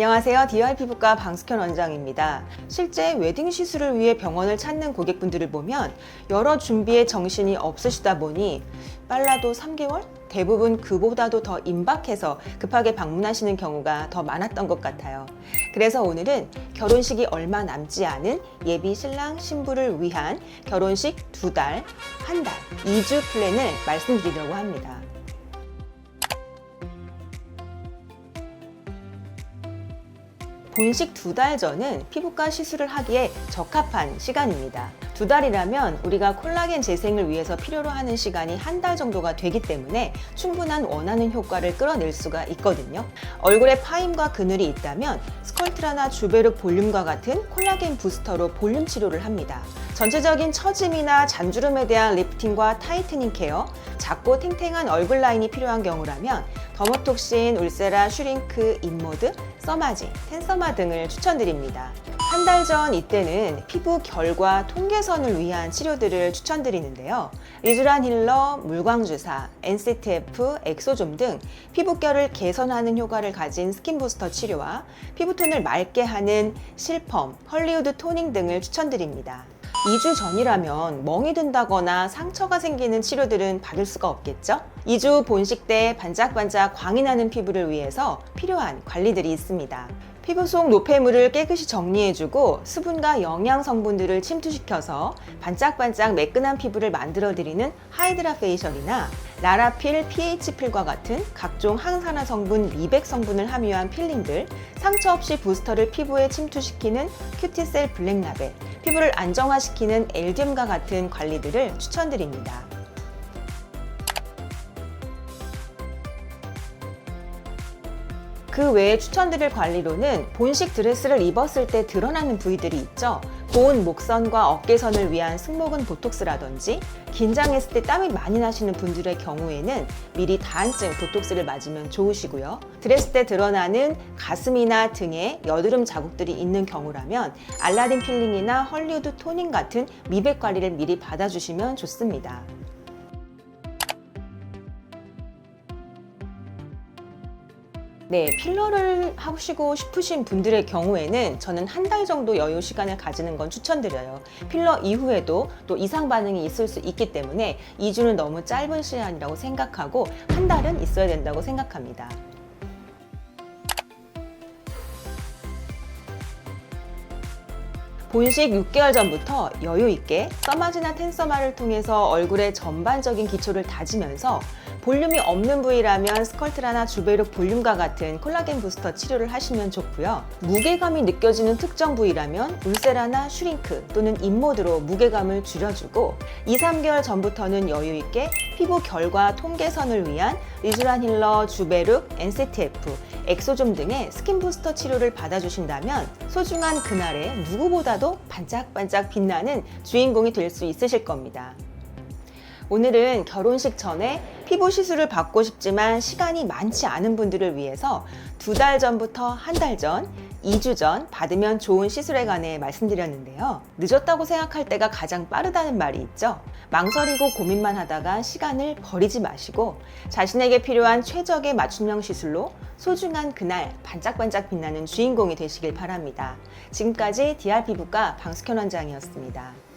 안녕하세요. DR 피부과 방숙현 원장입니다. 실제 웨딩 시술을 위해 병원을 찾는 고객분들을 보면 여러 준비에 정신이 없으시다 보니 빨라도 3개월? 대부분 그보다도 더 임박해서 급하게 방문하시는 경우가 더 많았던 것 같아요. 그래서 오늘은 결혼식이 얼마 남지 않은 예비 신랑 신부를 위한 결혼식 두 달, 한 달, 2주 플랜을 말씀드리려고 합니다. 본식 두 달 전은 피부과 시술을 하기에 적합한 시간입니다. 두 달이라면 우리가 콜라겐 재생을 위해서 필요로 하는 시간이 한 달 정도가 되기 때문에 충분한 원하는 효과를 끌어낼 수가 있거든요. 얼굴에 파임과 그늘이 있다면 스컬트라나 주베르 볼륨과 같은 콜라겐 부스터로 볼륨 치료를 합니다. 전체적인 처짐이나 잔주름에 대한 리프팅과 타이트닝 케어, 작고 탱탱한 얼굴 라인이 필요한 경우라면 더모톡신, 울세라, 슈링크, 인모드, 써마지, 텐서마 등을 추천드립니다. 한 달 전 이때는 피부 결과 통계선을 위한 치료들을 추천드리는데요. 리쥬란 힐러, 물광주사, NCTF, 엑소좀 등 피부결을 개선하는 효과를 가진 스킨 부스터 치료와 피부톤을 맑게 하는 실펌, 헐리우드 토닝 등을 추천드립니다. 2주 전이라면 멍이 든다거나 상처가 생기는 치료들은 받을 수가 없겠죠? 2주 본식 때 반짝반짝 광이 나는 피부를 위해서 필요한 관리들이 있습니다. 피부 속 노폐물을 깨끗이 정리해주고 수분과 영양 성분들을 침투시켜서 반짝반짝 매끈한 피부를 만들어드리는 하이드라 페이셜이나 라라필, pH필과 같은 각종 항산화 성분, 미백 성분을 함유한 필링들, 상처 없이 부스터를 피부에 침투시키는 큐티셀 블랙라벨, 피부를 안정화시키는 엘디움과 같은 관리들을 추천드립니다. 그 외에 추천드릴 관리로는 본식 드레스를 입었을 때 드러나는 부위들이 있죠. 고운 목선과 어깨선을 위한 승모근 보톡스라든지 긴장했을 때 땀이 많이 나시는 분들의 경우에는 미리 다한증 보톡스를 맞으면 좋으시고요. 드레스 때 드러나는 가슴이나 등에 여드름 자국들이 있는 경우라면 알라딘 필링이나 헐리우드 토닝 같은 미백 관리를 미리 받아주시면 좋습니다. 네, 필러를 하시고 싶으신 분들의 경우에는 저는 한 달 정도 여유 시간을 가지는 건 추천드려요. 필러 이후에도 또 이상 반응이 있을 수 있기 때문에 2주는 너무 짧은 시간이라고 생각하고 한 달은 있어야 된다고 생각합니다. 본식 6개월 전부터 여유 있게 써마지나 텐서마를 통해서 얼굴의 전반적인 기초를 다지면서 볼륨이 없는 부위라면 스컬트라나 주베룩 볼륨과 같은 콜라겐 부스터 치료를 하시면 좋고요. 무게감이 느껴지는 특정 부위라면 울세라나 슈링크 또는 인모드로 무게감을 줄여주고 2, 3개월 전부터는 여유 있게 피부 결과 통계선을 위한 리쥬란 힐러, 주베룩, NCTF, 엑소좀 등의 스킨 부스터 치료를 받아주신다면 소중한 그날에 누구보다도 반짝반짝 빛나는 주인공이 될 수 있으실 겁니다. 오늘은 결혼식 전에 피부 시술을 받고 싶지만 시간이 많지 않은 분들을 위해서 두 달 전부터 한 달 전, 2주 전 받으면 좋은 시술에 관해 말씀드렸는데요. 늦었다고 생각할 때가 가장 빠르다는 말이 있죠. 망설이고 고민만 하다가 시간을 버리지 마시고 자신에게 필요한 최적의 맞춤형 시술로 소중한 그날 반짝반짝 빛나는 주인공이 되시길 바랍니다. 지금까지 DR 피부과 방숙현 원장이었습니다.